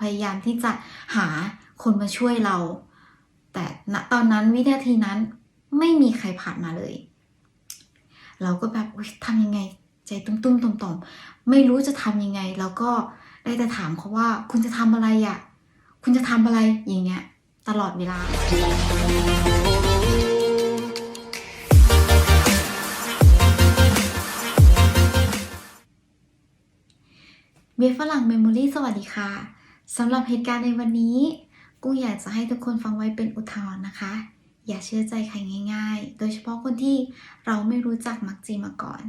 พยายามที่จะหาคนมาช่วยเรา แต่ณตอนนั้นวินาทีนั้นไม่มีใครผ่านมาเลย เราก็แบบทำยังไง ใจตุ้มๆต่อมๆไม่รู้จะทำยังไง แล้วก็ได้แต่ถามเขาว่าคุณจะทำอะไรอะ่ะ คุณจะทำอะไรอย่างเงี้ย ตลอดเวลาเบียร์ฝรั่งเมมโมรี่สวัสดีค่ะ สำหรับเหตุการณ์ในวันนี้ กุ้งอยากจะให้ทุกคนฟังไว้เป็นอุทาหรณ์นะคะ อย่าเชื่อใจใครง่าย ๆ โดยเฉพาะคนที่เราไม่รู้จักมักจีมาก่อน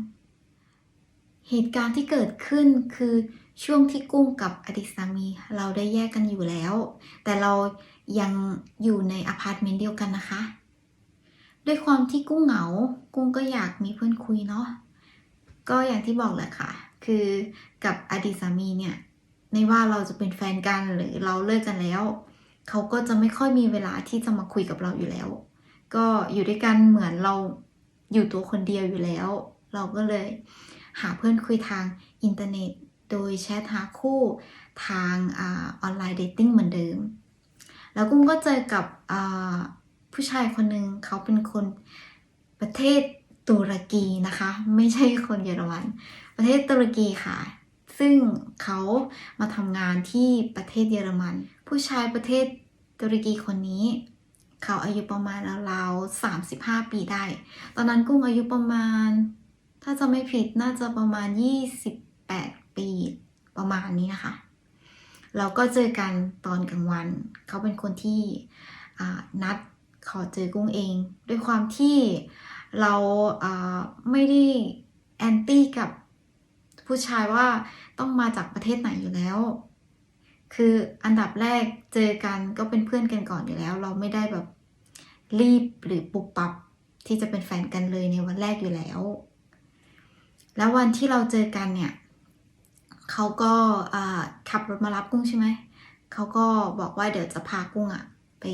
เหตุการณ์ที่เกิดขึ้นคือช่วงที่กุ้งกับอดีตสามีเราได้แยกกันอยู่แล้ว แต่เรายังอยู่ในอพาร์ตเมนต์เดียวกันนะคะ ด้วยความที่กุ้งเหงา กุ้งก็อยากมีเพื่อนคุยเนาะก็อย่างที่บอกแหละค่ะ คือกับอดีตสามีเนี่ย ในว่าเราจะเป็นแฟนกันหรือเราเลิกกันแล้ว เขาก็จะไม่ค่อยมีเวลาที่จะมาคุยกับเราอยู่แล้ว ก็อยู่ด้วยกันเหมือนเราอยู่ตัวคนเดียวอยู่แล้ว เราก็เลยหาเพื่อนคุยทางอินเทอร์เน็ต โดยแชทหาคู่ทางอออนไลน์เดทติ้งเหมือนเดิม แล้วกุ้งก็เจอกับผู้ชายคนหนึ่งเขาเป็นคนประเทศตุรกีนะคะ ไม่ใช่คนเยอรมัน ประเทศตุรกีค่ะ ซึ่งเขามาทำงานที่ประเทศเยอรมัน ผู้ชายประเทศตุรกีคนนี้ เขาอายุประมาณราวๆสามสิบห้าปีได้ ตอนนั้นกุ้งอายุประมาณ ถ้าจะไม่ผิดน่าจะประมาณยี่สิบแปดปีประมาณนี้นะคะ เราก็เจอกันตอนกลางวัน เขาเป็นคนที่นัดขอเจอกุ้งเอง ด้วยความที่เราไม่ได้แอนตี้กับผู้ชายว่า ต้องมาจากประเทศไหนอยู่แล้ว คืออันดับแรกเจอกันก็เป็นเพื่อนกันก่อนอยู่แล้ว เราไม่ได้แบบรีบหรือปุบปับที่จะเป็นแฟนกันเลยในวันแรกอยู่แล้ว แล้ววันที่เราเจอกันเนี่ยเขาก็ขับรถมารับกุ้งใช่ไหม เขาก็บอกว่าเดี๋ยวจะพากุ้งอะไป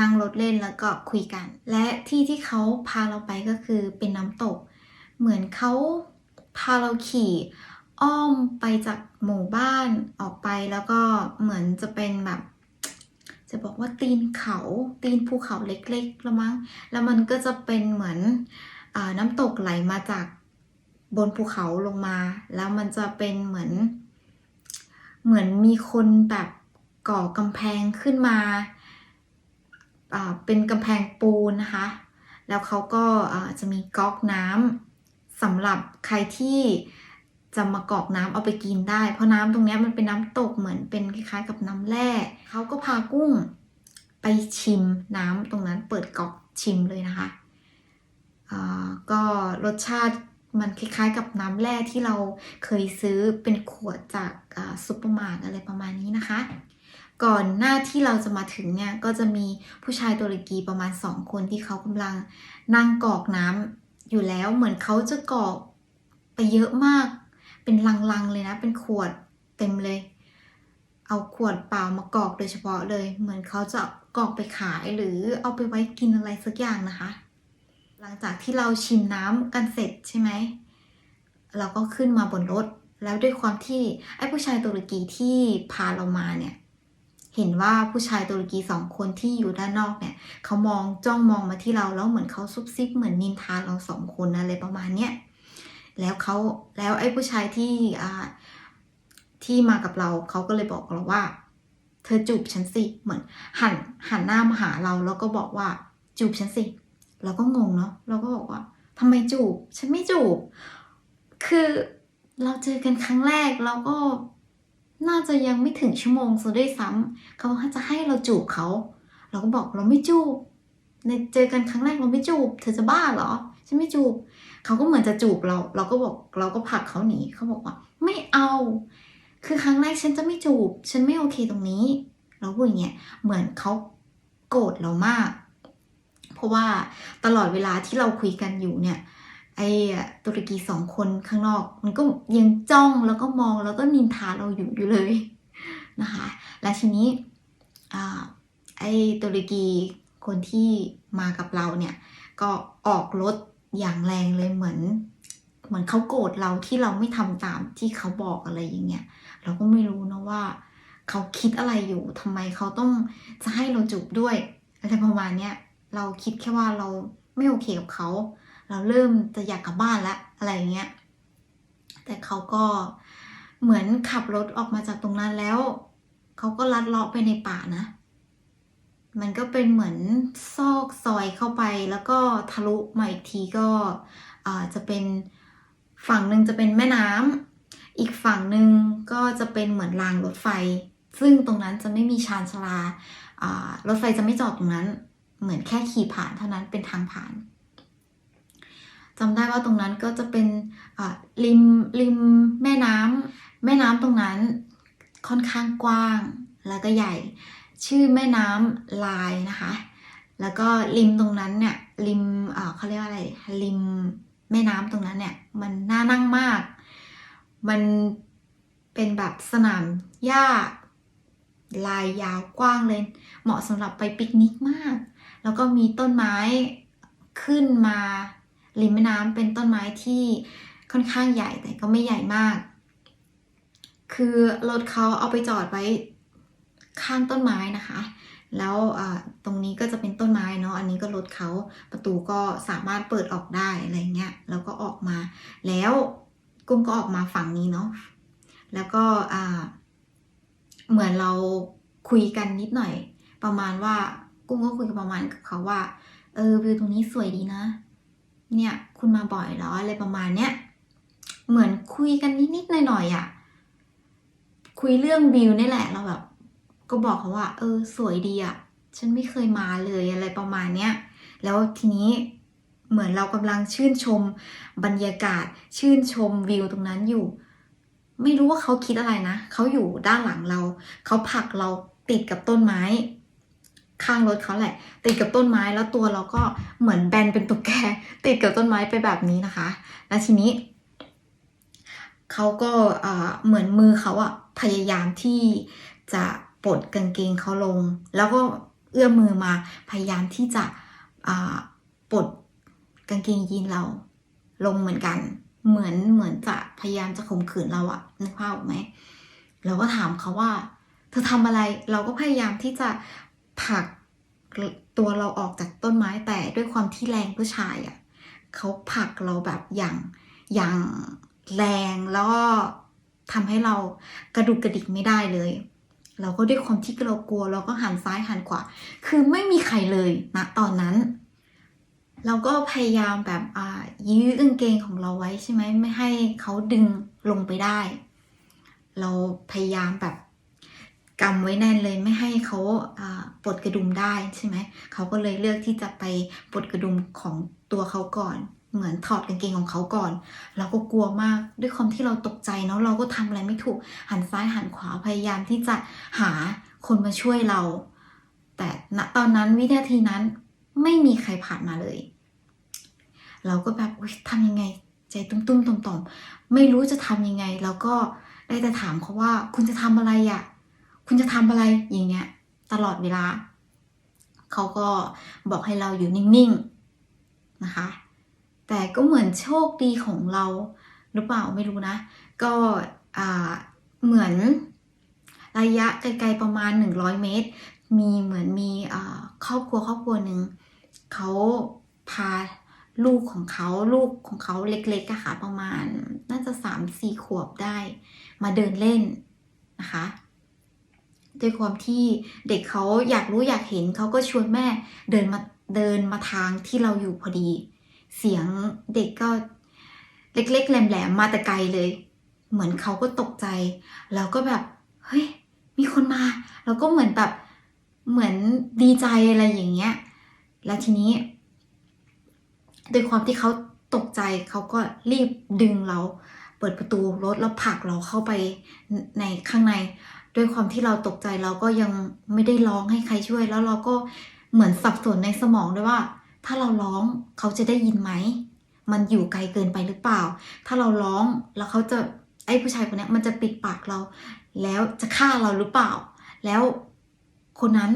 นั่งรถเล่นแล้วก็คุยกัน และที่ที่เขาพาเราไปก็คือเป็นน้ำตก เหมือนเขาพาเราขี่ อ้อมไปจากหมู่บ้านออกไปแล้วก็เหมือนจะเป็นแบบ จะบอกว่าตีนเขาตีนภูเขาเล็กๆแล้วมั้งแล้วมันก็จะเป็นเหมือนอน้ำตกไหลมาจากบนภูเขาลงมา แล้วมันจะเป็นเหมือน เหมือนมีคนแบบก่อกำแพงขึ้นมา เป็นกำแพงปูนนะคะ แล้วเขาก็จะมีก๊อกน้ำสำหรับใครที่ จะมากรอกน้ำเอาไปกินได้ เพราะน้ำตรงนี้มันเป็นน้ำตกเหมือนเป็นคล้ายๆกับน้ำแร่เขาก็พากุ้งไปชิมน้ำตรงนั้นเปิดกอกชิมเลยนะคะอ่าก็รสชาติมันคล้ายๆกับน้ำแร่ที่เราเคยซื้อเป็นขวดจากซุปเปอร์มาร์ทอะไรประมาณนี้นะคะ ก่อนหน้าที่เราจะมาถึงเนี่ยก็จะมีผู้ชายตุรกีประมาณสองคนที่เขากำลังนั่งกรอกน้ำอยู่แล้วเหมือนเขาจะกรอกไปเยอะมาก เป็นลังๆเลยนะ เป็นขวดเต็มเลย เอาขวดเปล่ามากรอกโดยเฉพาะเลย เหมือนเขาจะกรอกไปขายหรือเอาไปไว้กินอะไรสักอย่างนะคะ หลังจากที่เราชิมน้ำกันเสร็จใช่ไหม เราก็ขึ้นมาบนรถ แล้วด้วยความที่ไอ้ผู้ชายตุรกีที่พาเรามาเนี่ยเห็นว่าผู้ชายตุรกีสองคนที่อยู่ด้านนอกเนี่ยเขามองจ้องมองมาที่เราแล้วเหมือนเขาซุบซิบเหมือนนินทาเราสองคนอะไรประมาณเนี้ย แล้วเขาแล้วไอ้ผู้ชายที่ที่มากับเราเขาก็เลยบอกเราว่า เธอจูบฉันสิเหมือน หันหันหน้ามาหาเราแล้วก็บอกว่าจูบฉันสิเราก็งงเนาะเราก็บอกว่าทำไมจูบ ฉันไม่จูบ คือเราเจอกันครั้งแรกเราก็น่าจะยังไม่ถึงชั่วโมงซะด้วยซ้ำเขาจะให้เราจูบเขาเราก็บอกเราไม่จูบในเจอกันครั้งแรกเราไม่จูบ เธอจะบ้าเหรอ ฉันไม่จูบเขาก็เหมือนจะจูบเรา เราก็บอกเราก็ผลักเขาหนีเขาบอกว่า ไม่เอา คือครั้งแรกฉันจะไม่จูบ ฉันไม่โอเคตรงนี้เราพูดอย่างเงี้ยเหมือนเขาโกรธเรามาก เพราะว่าตลอดเวลาที่เราคุยกันอยู่เนี่ยไอ้ตุรกีสองคนข้างนอก มันก็ยังจ้องแล้วก็มองแล้วก็นินทาเราอยู่อยู่เลยนะคะ และทีนี้ไอ้ตุรกีคนที่มากับเราเนี่ย ก็ออกรถ อย่างแรงเลยเหมือน เหมือนเขาโกรธเราที่เราไม่ทำตามที่เขาบอกอะไรอย่างเงี้ยเราก็ไม่รู้นะว่าเขาคิดอะไรอยู่ทำไมเขาต้องจะให้เราจูบด้วยอะไรประมาณเนี้ยเราคิดแค่ว่าเราไม่โอเคกับเขา เราเริ่มจะอยากกลับบ้านแล้วอะไรเงี้ยแต่เขาก็เหมือนขับรถออกมาจากตรงนั้นแล้ว เขาก็ลัดเลาะไปในป่านะ มันก็เป็นเหมือนซอกซอยเข้าไปแล้วก็ทะลุมาอีกทีก็จะเป็นฝั่งหนึ่งจะเป็นแม่น้ำอีกฝั่งหนึ่งก็จะเป็นเหมือนรางรถไฟ ซึ่งตรงนั้นจะไม่มีชานชาลารถไฟจะไม่จอดตรงนั้น เหมือนแค่ขี่ผ่านเท่านั้นเป็นทางผ่านจำได้ว่าตรงนั้นก็จะเป็นริมริมแม่น้ำแม่น้ำตรงนั้นค่อนข้างกว้างแล้วก็ใหญ่ ชื่อแม่น้ำลายนะคะ แล้วก็ริมตรงนั้นเนี่ยริมเเขาเรียกว่าอะไรริมแม่น้ำตรงนั้นเนี่ยมันน่านั่งมาก มันเป็นแบบสนามหญ้าลายยาวกว้างเลย เหมาะสำหรับไปปิกนิกมาก แล้วก็มีต้นไม้ขึ้นมาริมแม่น้ำเป็นต้นไม้ที่ค่อนข้างใหญ่แต่ก็ไม่ใหญ่มาก คือรถเขาเอาไปจอดไว้ ข้างต้นไม้นะคะ แล้วตรงนี้ก็จะเป็นต้นไม้เนาะอันนี้ก็รถเขาประตูก็สามารถเปิดออกได้อะไรเงี้ยแล้วก็ออกมา แล้วกุ้งก็ออกมาฝั่งนี้เนาะแล้วก็เหมือนเราคุยกันนิดหน่อย ประมาณว่ากุ้งก็คุยกันประมาณกับเขาว่า เออวิวตรงนี้สวยดีนะ เนี่ยคุณมาบ่อยเหรออะไรประมาณเนี้ยเหมือนคุยกันนิดๆหน่อยๆอะ คุยเรื่องวิวนี่แหละเราแบบ ก็บอกเขาว่า เออ สวยดีอะ่ะฉันไม่เคยมาเลยอะไรประมาณเนี้ย แล้วทีนี้เหมือนเรากำลังชื่นชมบรรยากาศ ชื่นชมวิวตรงนั้นอยู่ ไม่รู้ว่าเขาคิดอะไรนะ เขาอยู่ด้านหลังเรา เขาผลักเราติดกับต้นไม้ ข้างรถเขาแหละ ติดกับต้นไม้แล้วตัวเราก็เหมือนแบนเป็นตุ๊กแกติดกับต้นไม้ไปแบบนี้นะคะ แล้วทีนี้เขาก็อ่าเหมือนมือเขาอะพยายามที่จะ ปลดกางเกงเขาลง แล้วก็เอื้อมมือมาพยายามที่จะปลดกางเกงยีนเราลงเหมือนกัน เหมือนเหมือนจะพยายามจะข่มขืนเราอะนึกภาพออกไหมเราก็ถามเขาว่า เธอทำอะไรเราก็พยายามที่จะผลักตัวเราออกจากต้นไม้แต่ด้วยความที่แรงผู้ชายอะเขาผลักเราแบบอย่างอย่างแรงแล้วก็ทำให้เรากระดุกกระดิกไม่ได้เลย เราก็ด้วยความที่เรากลัว เราก็หันซ้ายหันขวา คือไม่มีใครเลยนะตอนนั้น เราก็พยายามแบบอ่ายื้อกางเกงของเราไว้ใช่ไหมไม่ให้เขาดึงลงไปได้ เราพยายามแบบกำไว้แน่นเลยไม่ให้เขาอ่าปลดกระดุมได้ใช่ไหมเขาก็เลยเลือกที่จะไปปลดกระดุมของตัวเขาก่อน เหมือนถอดกางเกงของเขาก่อน เราก็กลัวมากด้วยความที่เราตกใจเนาะเราก็ทำอะไรไม่ถูกหันซ้ายหันขวาพยายามที่จะหาคนมาช่วยเรา แต่ณตอนนั้นวินาทีนั้นไม่มีใครผ่านมาเลย เราก็แบบอุ๊ยทำยังไง ใจตุ้มๆต่อมๆไม่รู้จะทำยังไง แล้วก็ได้แต่ถามเขาว่า คุณจะทำอะไรอะ่ะคุณจะทำอะไรอย่างเงี้ย ตลอดเวลา เขาก็บอกให้เราอยู่นิ่งๆนะคะ แต่ก็เหมือนโชคดีของเราหรือเปล่าไม่รู้นะ ก็เหมือนระยะไกลๆประมาณ 100 เมตร มีเหมือนมีครอบครัวครอบครัวหนึ่งเขาพาลูกของเขาลูกของเขาเล็กๆอะค่ะประมาณน่าจะสามสี่ขวบได้ มาเดินเล่นนะคะด้วยความที่เด็กเขาอยากรู้อยากเห็นเขาก็ชวนแม่เดินมาเดินมาทางที่เราอยู่พอดี เสียงเด็กก็เล็ก ๆ แหลมๆมาแต่ไกลเลย เหมือนเขาก็ตกใจ แล้วก็แบบ เฮ้ย มีคนมา แล้วก็เหมือนแบบเหมือนดีใจอะไรอย่างเงี้ย แล้วทีนี้ด้วยความที่เขาตกใจเขาก็รีบดึงเรา เปิดประตูรถแล้วผลักเราเข้าไปในข้างใน ด้วยความที่เราตกใจเราก็ยังไม่ได้ร้องให้ใครช่วย แล้วเราก็เหมือนสับสนในสมองด้วยว่าาเราร้องเขาจะได้ยินไหม มันอยู่ไกลเกินไปหรือเปล่า ถ้าเราร้องแล้วเขาจะไอ้ผู้ชายคนนี้มันจะปิดปากเรา แล้วจะฆ่าเราหรือเปล่า แล้วคนนั้น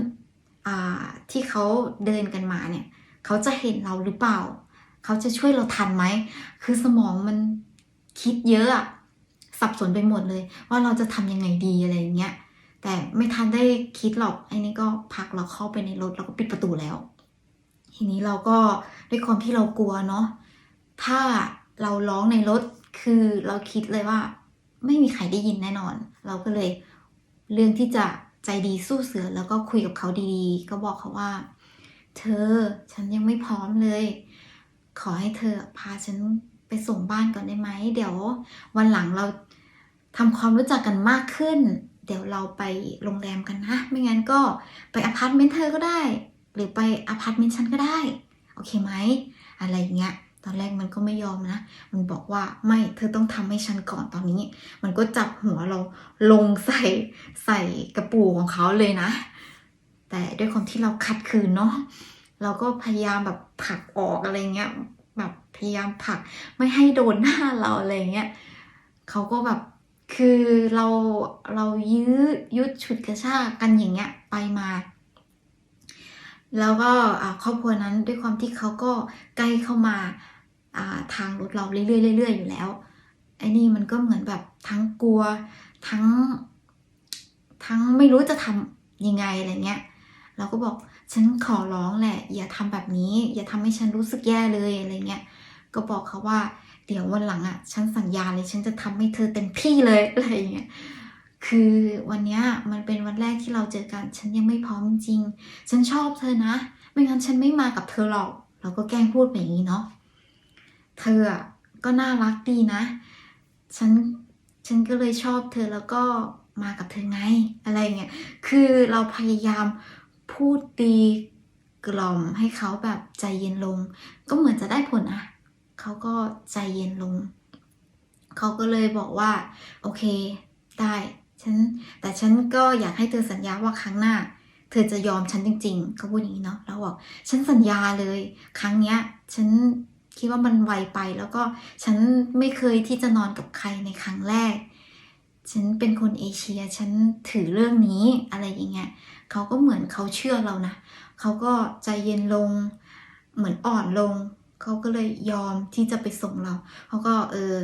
ที่เขาเดินกันมาเนี่ย เขาจะเห็นเราหรือเปล่า เขาจะช่วยเราทันไหม คือสมองมันคิดเยอะอะสับสนไปหมดเลย ว่าเราจะทำยังไงดีอะไรอย่างเงี้ยแต่ไม่ทันได้คิดหรอกไอ้นี่ก็ผลักเราเข้าไปในรถแล้วก็ปิดประตูแล้ว ทีนี้เราก็ด้วยความที่เรากลัวเนาะถ้าเราร้องในรถคือเราคิดเลยว่า ไม่มีใครได้ยินแน่นอน เราก็เลยเรื่องที่จะใจดีสู้เสือแล้วก็คุยกับเขาดีๆ ก็บอกเขาว่า เธอฉันยังไม่พร้อมเลย ขอให้เธอพาฉันไปส่งบ้านก่อนได้ไหม เดี๋ยววันหลังเราทำความรู้จักกันมากขึ้น เดี๋ยวเราไปโรงแรมกันนะ ไม่งั้นก็ไปอพาร์ตเมนต์เธอก็ได้ หรือไปอพาร์ตเมนต์ฉันก็ได้ โอเคไหม อะไรอย่างเงี้ย ตอนแรกมันก็ไม่ยอมนะ มันบอกว่าไม่เธอต้องทำให้ฉันก่อนตอนนี้ มันก็จับหัวเราลงใส่ใส่กระปูของเขาเลยนะ แต่ด้วยความที่เราขัดขืนเนาะเราก็พยายามแบบผลักออกอะไรเงี้ยแบบพยายามผลักไม่ให้โดนหน้าเราอะไรเงี้ยเขาก็แบบคือเราเรายื้อยุดฉุดกระชากกันอย่างเงี้ยไปมา แล้วก็ครอบครัวนั้นด้วยความที่เขาก็ใกล้เข้ามาอ่าทางรถเราเรื่อยๆเรื่อยๆอยู่แล้วไอ้นี่มันก็เหมือนแบบทั้งกลัวทั้ง ทั้งไม่รู้จะทำยังไงอะไรเงี้ยเราก็บอกฉันขอร้องแหละ อย่าทำแบบนี้ อย่าทำให้ฉันรู้สึกแย่เลยอะไรเงี้ยก็บอกเขาว่าเดี๋ยววันหลังอะ ฉันสัญญาเลย ฉันจะทำให้เธอเต็มที่เลยอะไรเงี้ย คือวันเนี้ยมันเป็นวันแรกที่เราเจอกัน ฉันยังไม่พร้อมจริงๆฉันชอบเธอนะ ไม่งั้นฉันไม่มากับเธอหรอก เราก็แกล้งพูดแบบนี้เนาะ เธออะก็น่ารักดีนะ ฉัน ฉันก็เลยชอบเธอแล้วก็มากับเธอไง อะไรเงี้ย คือเราพยายามพูดตีกล่อมให้เขาแบบใจเย็นลง ก็เหมือนจะได้ผลนะเขาก็ใจเย็นลง เขาก็เลยบอกว่า โอเค ได้ ฉันแต่ฉันก็อยากให้เธอสัญญาว่าครั้งหน้า เธอจะยอมฉันจริงๆเขาพูดอย่างนี้เนาะแล้วบอกฉันสัญญาเลย ครั้งเนี้ย ฉันคิดว่ามันไวไป แล้วก็ฉันไม่เคยที่จะนอนกับใครในครั้งแรก ฉันเป็นคนเอเชีย ฉันถือเรื่องนี้อะไรอย่างเงี้ยเขาก็เหมือนเขาเชื่อเรานะเขาก็ใจเย็นลง เหมือนอ่อนลงเขาก็เลยยอมที่จะไปส่งเราเขาก็เออ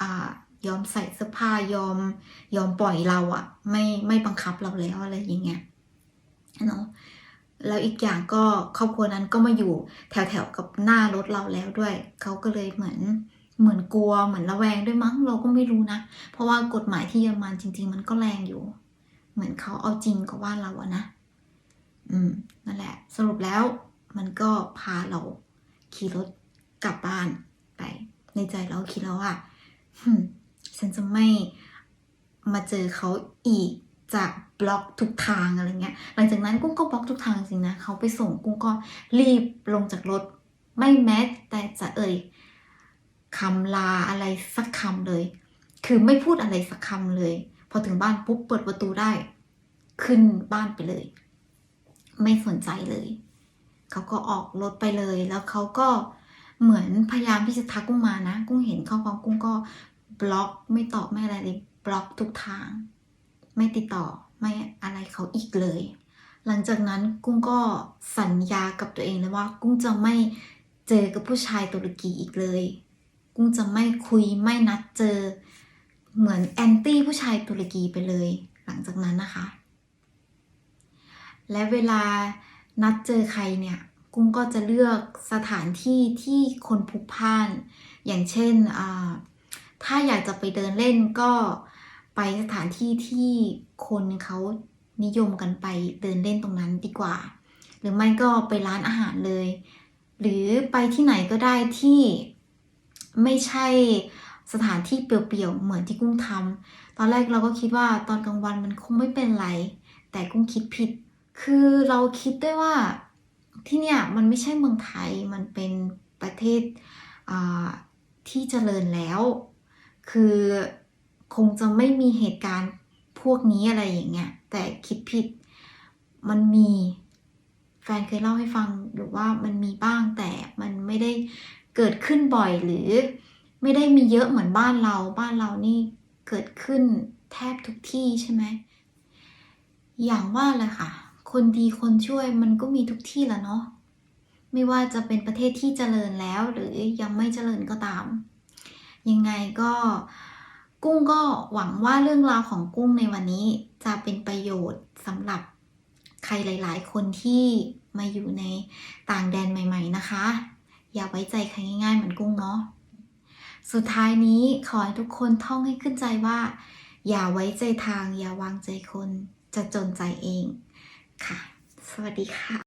อ่า ยอมใส่เสื้อผ้ายอม ยอมปล่อยเราอะไม่ไม่บังคับเราแล้วอะไรอย่างเงี้ยเนาะแล้วอีกอย่างก็ครอบครัวนั้นก็มาอยู่แถวๆกับหน้ารถเราแล้วด้วย เขาก็เลยเหมือนเหมือนกลัวเหมือนระแวงด้วยมั้งเราก็ไม่รู้นะ เพราะว่ากฎหมายที่เยอรมันจริง ๆ มันก็แรงอยู่ เหมือนเขาเอาจริงกับว่าเราอะนะ อืมนั่นแหละ สรุปแล้วมันก็พาเราขี่รถกลับบ้านไป ในใจเราคิดแล้วว่า ฉันจะไม่มาเจอเขาอีกจากบล็อกทุกทางอะไรเงี้ย หลังจากนั้นกุ้งก็บล็อกทุกทางจริงนะเขาไปส่งกุ้งก็รีบลงจากรถ ไม่แม้แต่จะเอ่ยคำลาอะไรสักคำเลย คือไม่พูดอะไรสักคำเลย พอถึงบ้านปุ๊บเปิดประตูได้ ขึ้นบ้านไปเลย ไม่สนใจเลย เขาก็ออกรถไปเลย แล้วเขาก็เหมือนพยายามที่จะทักกุ้งมานะ กุ้งเห็นข้อความกุ้งก็ บล็อกไม่ตอบไม่อะไรเลยบล็อกทุกทาง ไม่ติดต่อไม่อะไรเขาอีกเลย หลังจากนั้นกุ้งก็สัญญากับตัวเองเลยว่า กุ้งจะไม่เจอกับผู้ชายตุรกีอีกเลย กุ้งจะไม่คุยไม่นัดเจอ เหมือนแอนตี้ผู้ชายตุรกีไปเลย หลังจากนั้นนะคะ และเวลานัดเจอใครเนี่ย กุ้งก็จะเลือกสถานที่ที่คนพลุกพล่าน อย่างเช่น ถ้าอยากจะไปเดินเล่นก็ไปสถานที่ที่คนเขานิยมกันไปเดินเล่นตรงนั้นดีกว่า หรือไม่ก็ไปร้านอาหารเลย หรือไปที่ไหนก็ได้ที่ไม่ใช่สถานที่เปลี่ยวๆเหมือนที่กุ้งทำตอนแรกเราก็คิดว่าตอนกลางวันมันคงไม่เป็นไร แต่กุ้งคิดผิด คือเราคิดด้วยว่าที่เนี่ยมันไม่ใช่เมืองไทยมันเป็นประเทศอ่าที่เจริญแล้ว คือคงจะไม่มีเหตุการณ์พวกนี้อะไรอย่างเงี้ย แต่คิดผิดมันมีแฟนเคยเล่าให้ฟังหรือว่ามันมีบ้างแต่มันไม่ได้เกิดขึ้นบ่อยหรือ ไม่ได้มีเยอะเหมือนบ้านเรา บ้านเรานี่เกิดขึ้นแทบทุกที่ใช่ไหมอย่างว่าแหละค่ะ คนดีคนช่วยมันก็มีทุกที่แหละเนาะไม่ว่าจะเป็นประเทศที่เจริญแล้วหรือยังไม่เจริญก็ตาม ยังไงก็กุ้งก็หวังว่าเรื่องราวของกุ้งในวันนี้จะเป็นประโยชน์สำหรับใครหลาย ๆ คนที่มาอยู่ในต่างแดนใหม่ ๆ นะคะ อย่าไว้ใจใครง่าย ๆ เหมือนกุ้งเนาะสุดท้ายนี้ขอให้ทุกคนท่องให้ขึ้นใจว่า อย่าไว้ใจทาง อย่าวางใจคนจะจนใจเองค่ะ สวัสดีค่ะ